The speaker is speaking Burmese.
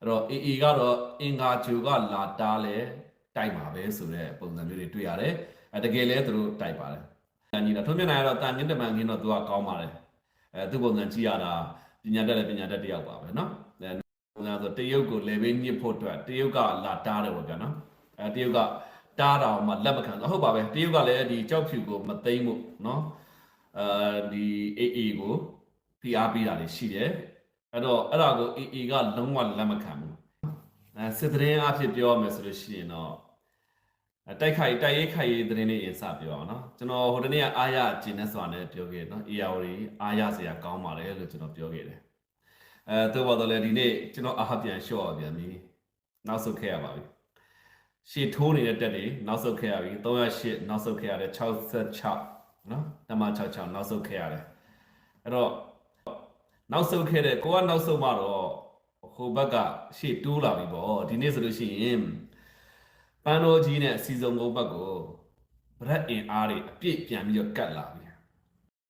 အဲ့တော့ AA ကတော့အင်္ဂါဂျူကလာတားလဲတိုက်ပါပဲဆိုတဲ့ပုံစံမျိုးတွေတွေ့ရတယ်အဲတကယ်လဲသူတို့တိုက်ပါတယ်အန်ကြီးတော့ထုံးမြနိုင်ကတော့တန်မြင့်တမန်ခင်းတော့သူကကောင်းပါတယ်အဲသူ့ပုံစံကြည့်ရတာပညာတတ်လည်းပညာတတ်တစ်ယောက်ပါပဲเนาะအဲပုံစံဆိုတရုတ်ကိုလေဘေးညစ်ဖို့အတွက်တရုတ်ကလာတားတယ်ပေါ့ဗျာเนาะအဲတရုတ်ကတားတာမှလက်မခံဆိုဟုတ်ပါပဲတရုတ်ကလည်းဒီကြောက်ဖြူကိုမသိမ့်ဖို့เนาะအဲဒီ AA ကိုဖိအားပေးတာတွေရှိတယ် အဲ့တော့အဲ့ဒါကို AA ကလုံးဝလက်မခံဘူးအဲစစ်သတင်းအဖြစ်ပြောရမယ်ဆိုလို့ရှိရင်တော့တိုက်ခိုက်တိုက်ရိုက်ခိုက်ရေးသတင်းလေးရင်စပြောအောင်နော်ကျွန်တော်ဟိုတနေ့ကအာရဂျင်းနဲ့ဆိုတာနဲ့ပြောခဲ့နော် AR တွေအာရစရာကောင်းပါတယ်လို့ကျွန်တော်ပြောခဲ့တယ်အဲတော့ပါတော့လေဒီနေ့ကျွန်တော်အာဟပြန်ရှော့အောင်ပြန်ပြီနောက်ဆုတ်ခဲ့ရပါပြီရှေ့ထိုးနေတဲ့တက်တွေနောက်ဆုတ်ခဲ့ရပြီ308နောက်ဆုတ်ခဲ့ရတယ်66နော်တမ66နောက်ဆုတ်ခဲ့ရတယ်အဲ့တော့ နောက်ဆုတ်ခဲ့တဲ့ကိုကနောက်ဆုတ်မှတော့ဟိုဘက်ကရှေ့တိုးလာပြီပေါ့ဒီနေ့ဆိုလို့ရှိရင်ပန်းတော်ကြီးနဲ့အစီစုံကုန်းဘက်ကိုဗရက်အင်အားတွေအပြည့်ပြန်ပြီးတော့ကတ်လာပြီ